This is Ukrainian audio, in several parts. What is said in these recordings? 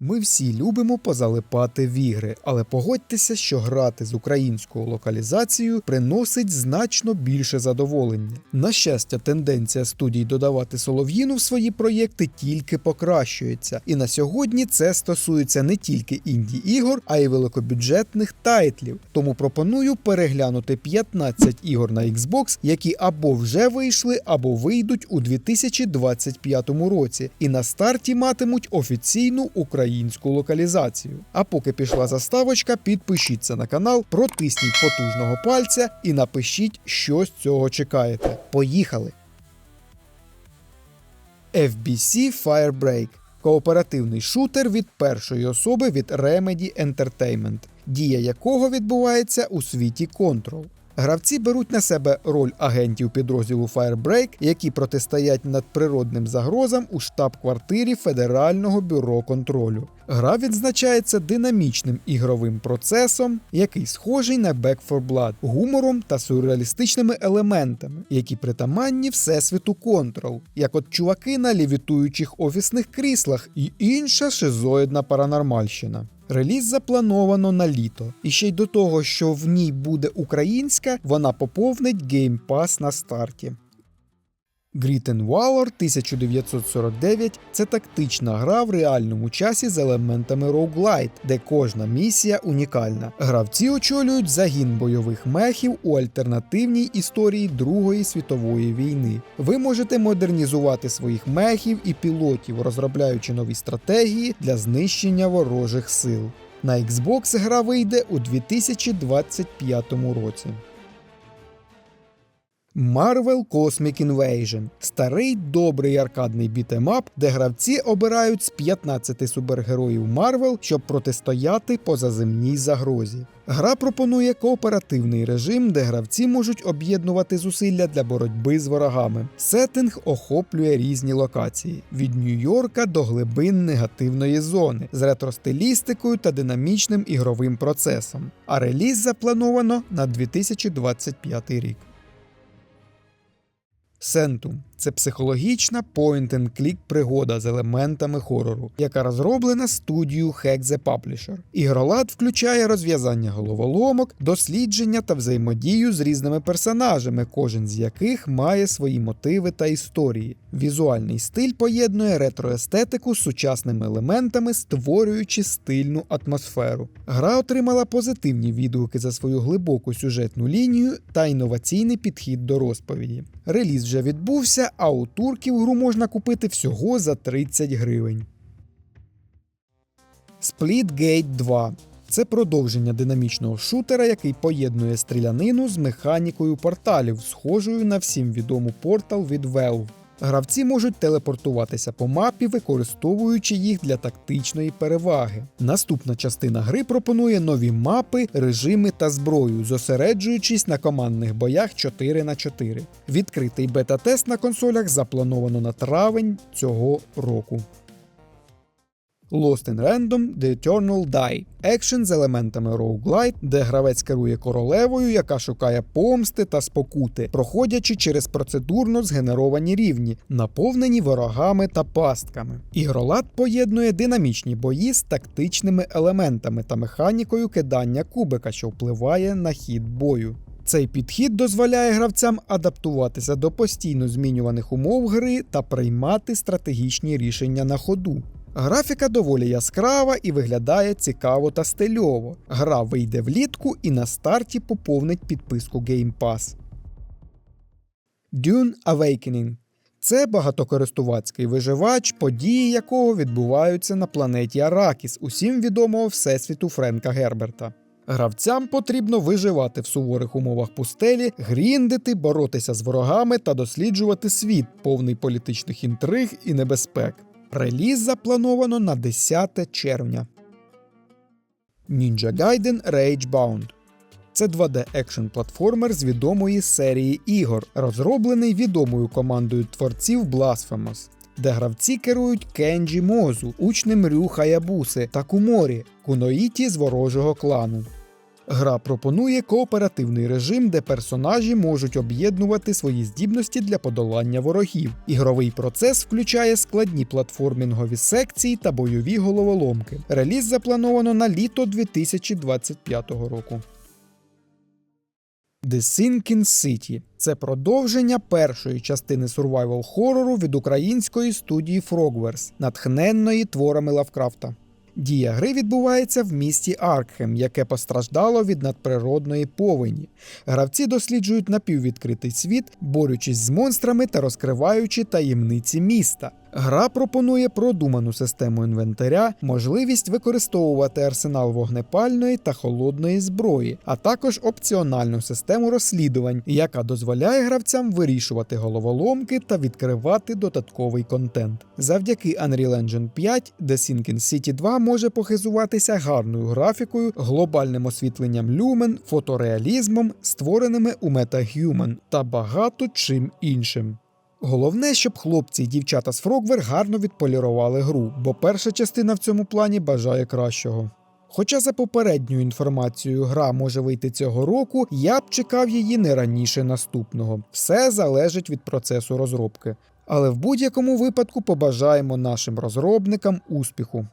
Ми всі любимо позалипати в ігри, але погодьтеся, що грати з українською локалізацією приносить значно більше задоволення. На щастя, тенденція студій додавати солов'їну в свої проєкти тільки покращується, і на сьогодні це стосується не тільки інді ігор, а й великобюджетних тайтлів. Тому пропоную переглянути 15 ігор на Xbox, які або вже вийшли, або вийдуть у 2025 році, і на старті матимуть офіційну українську локалізацію. А поки пішла заставочка, підпишіться на канал, протисніть потужного пальця і напишіть, що з цього чекаєте. Поїхали! FBC Firebreak кооперативний шутер від першої особи від Remedy Entertainment, дія якого відбувається у світі Control. Гравці беруть на себе роль агентів підрозділу Firebreak, які протистоять надприродним загрозам у штаб-квартирі Федерального бюро контролю. Гра відзначається динамічним ігровим процесом, який схожий на Back 4 Blood, гумором та сюрреалістичними елементами, які притаманні всесвіту Control, як от чуваки на лівітуючих офісних кріслах і інша шизоїдна паранормальщина. Реліз заплановано на літо, і ще й до того, що в ній буде українська, вона поповнить Game на старті. And Valor 1949 це тактична гра в реальному часі з елементами roguelite, де кожна місія унікальна. Гравці очолюють загін бойових мехів у альтернативній історії Другої світової війни. Ви можете модернізувати своїх мехів і пілотів, розробляючи нові стратегії для знищення ворожих сил. На Xbox гра вийде у 2025 році. Marvel Cosmic Invasion старий добрий аркадний бітемап, де гравці обирають з 15 супергероїв Marvel, щоб протистояти позаземній загрозі. Гра пропонує кооперативний режим, де гравці можуть об'єднувати зусилля для боротьби з ворогами. Сеттинг охоплює різні локації від Нью-Йорка до глибин негативної зони з ретро-стилістикою та динамічним ігровим процесом. А реліз заплановано на 2025 рік. Santo. Це психологічна point-and-click пригода з елементами хорору, яка розроблена студією Hack the Publisher. Ігролад включає розв'язання головоломок, дослідження та взаємодію з різними персонажами, кожен з яких має свої мотиви та історії. Візуальний стиль поєднує ретроестетику з сучасними елементами, створюючи стильну атмосферу. Гра отримала позитивні відгуки за свою глибоку сюжетну лінію та інноваційний підхід до розповіді. Реліз вже відбувся, а у турків гру можна купити всього за 30 гривень. Splitgate 2 це продовження динамічного шутера, який поєднує стрілянину з механікою порталів, схожою на всім відому портал від Valve. Гравці можуть телепортуватися по мапі, використовуючи їх для тактичної переваги. Наступна частина гри пропонує нові мапи, режими та зброю, зосереджуючись на командних боях 4 на 4. Відкритий бета-тест на консолях заплановано на травень цього року. Lost in Random The Eternal Die екшен з елементами roguelite, де гравець керує королевою, яка шукає помсти та спокути, проходячи через процедурно згенеровані рівні, наповнені ворогами та пастками. Ігролад поєднує динамічні бої з тактичними елементами та механікою кидання кубика, що впливає на хід бою. Цей підхід дозволяє гравцям адаптуватися до постійно змінюваних умов гри та приймати стратегічні рішення на ходу. Графіка доволі яскрава і виглядає цікаво та стильово. Гра вийде влітку і на старті поповнить підписку Game Pass. Dune Awakening це багатокористувацький виживач, події якого відбуваються на планеті Аракіс, усім відомого всесвіту Френка Герберта. Гравцям потрібно виживати в суворих умовах пустелі, гріндити, боротися з ворогами та досліджувати світ, повний політичних інтриг і небезпек. Реліз заплановано на 10 червня. Ninja Gaiden Ragebound це 2D екшн платформер з відомої серії ігор, розроблений відомою командою творців Blasphemous, де гравці керують Кенджі Мозу, учнем Рю Хаябуси та Куморі, куноїті з ворожого клану. Гра пропонує кооперативний режим, де персонажі можуть об'єднувати свої здібності для подолання ворогів. Ігровий процес включає складні платформінгові секції та бойові головоломки. Реліз заплановано на літо 2025 року. The Sinking City це продовження першої частини survival хорору від української студії Frogwares, натхненної творами Лавкрафта. Дія гри відбувається в місті Аркхем, яке постраждало від надприродної повені. Гравці досліджують напіввідкритий світ, борючись з монстрами та розкриваючи таємниці міста. Гра пропонує продуману систему інвентаря, можливість використовувати арсенал вогнепальної та холодної зброї, а також опціональну систему розслідувань, яка дозволяє гравцям вирішувати головоломки та відкривати додатковий контент. Завдяки Unreal Engine 5 The Sinking City 2 може похизуватися гарною графікою, глобальним освітленням люмен, фотореалізмом, створеними у MetaHuman та багато чим іншим. Головне, щоб хлопці і дівчата з Frogware гарно відполірували гру, бо перша частина в цьому плані бажає кращого. Хоча за попередньою інформацією гра може вийти цього року, я б чекав її не раніше наступного. Все залежить від процесу розробки. Але в будь-якому випадку побажаємо нашим розробникам успіху.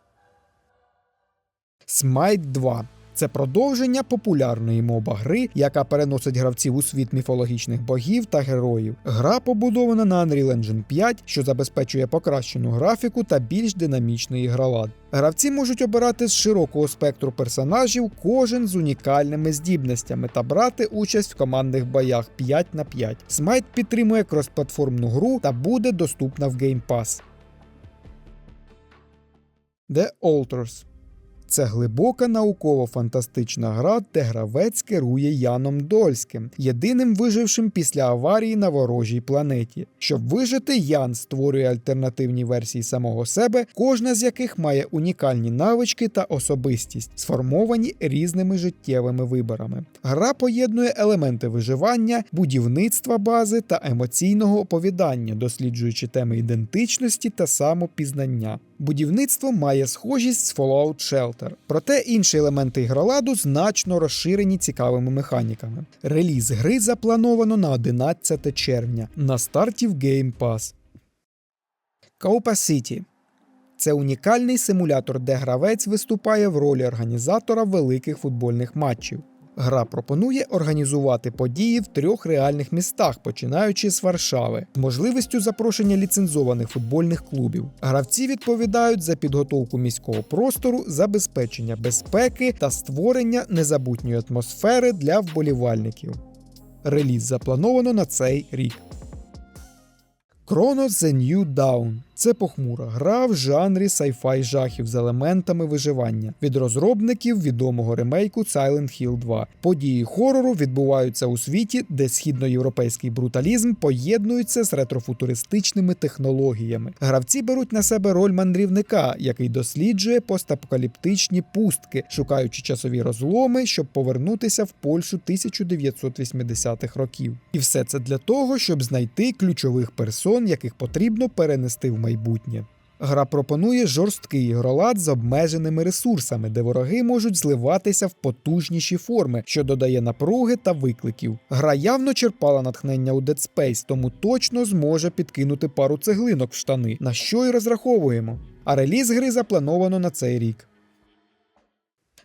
Smite 2 це продовження популярної моба гри, яка переносить гравців у світ міфологічних богів та героїв. Гра побудована на Unreal Engine 5, що забезпечує покращену графіку та більш динамічний ігролад. Гравці можуть обирати з широкого спектру персонажів, кожен з унікальними здібностями та брати участь в командних боях 5 на 5. Smite підтримує кросплатформну гру та буде доступна в Game Pass. The Alters це глибока науково-фантастична гра, де гравець керує Яном Дольським, єдиним вижившим після аварії на ворожій планеті. Щоб вижити, Ян створює альтернативні версії самого себе, кожна з яких має унікальні навички та особистість, сформовані різними життєвими виборами. Гра поєднує елементи виживання, будівництва бази та емоційного оповідання, досліджуючи теми ідентичності та самопізнання. Будівництво має схожість з Fallout Shelter, проте інші елементи ігроладу значно розширені цікавими механіками. Реліз гри заплановано на 11 червня на старті в Game Pass. Каупа City це унікальний симулятор, де гравець виступає в ролі організатора великих футбольних матчів. Гра пропонує організувати події в трьох реальних містах, починаючи з Варшави, з можливістю запрошення ліцензованих футбольних клубів. Гравці відповідають за підготовку міського простору, забезпечення безпеки та створення незабутньої атмосфери для вболівальників. Реліз заплановано на цей рік. Chronos The New Dawn це похмура гра в жанрі sci-fi жахів з елементами виживання від розробників відомого ремейку Silent Hill 2. Події хорору відбуваються у світі, де східноєвропейський бруталізм поєднується з ретрофутуристичними технологіями. Гравці беруть на себе роль мандрівника, який досліджує постапокаліптичні пустки, шукаючи часові розломи, щоб повернутися в Польщу 1980-х років. І все це для того, щоб знайти ключових персон, яких потрібно перенести в майбутнє. Гра пропонує жорсткий ігролад з обмеженими ресурсами, де вороги можуть зливатися в потужніші форми, що додає напруги та викликів. Гра явно черпала натхнення у Dead Space, тому точно зможе підкинути пару цеглинок в штани, на що й розраховуємо. А реліз гри заплановано на цей рік.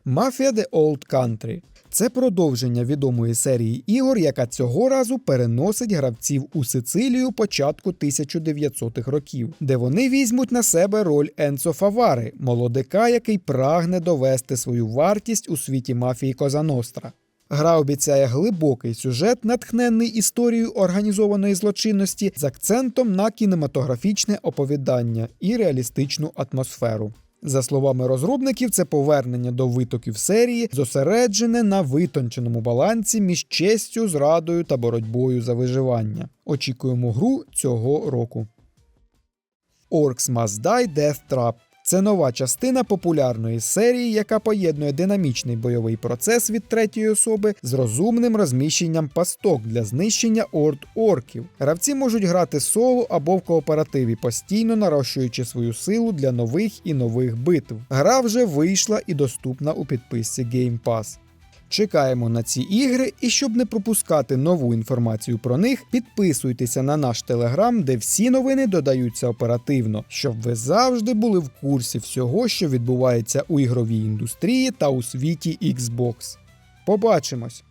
Mafia The Old Country це продовження відомої серії ігор, яка цього разу переносить гравців у Сицилію початку 1900-х років, де вони візьмуть на себе роль Енцо Фавари, молодика, який прагне довести свою вартість у світі мафії Коза Ностра. Гра обіцяє глибокий сюжет, натхнений історією організованої злочинності з акцентом на кінематографічне оповідання і реалістичну атмосферу. За словами розробників, це повернення до витоків серії, зосереджене на витонченому балансі між честю, зрадою та боротьбою за виживання. Очікуємо гру цього року. Orcs Must Die Death Trap це нова частина популярної серії, яка поєднує динамічний бойовий процес від третьої особи з розумним розміщенням пасток для знищення орд орків. Гравці можуть грати соло або в кооперативі, постійно нарощуючи свою силу для нових і нових битв. Гра вже вийшла і доступна у підписці Game Pass. Чекаємо на ці ігри, і щоб не пропускати нову інформацію про них, підписуйтеся на наш телеграм, де всі новини додаються оперативно, щоб ви завжди були в курсі всього, що відбувається у ігровій індустрії та у світі Xbox. Побачимось!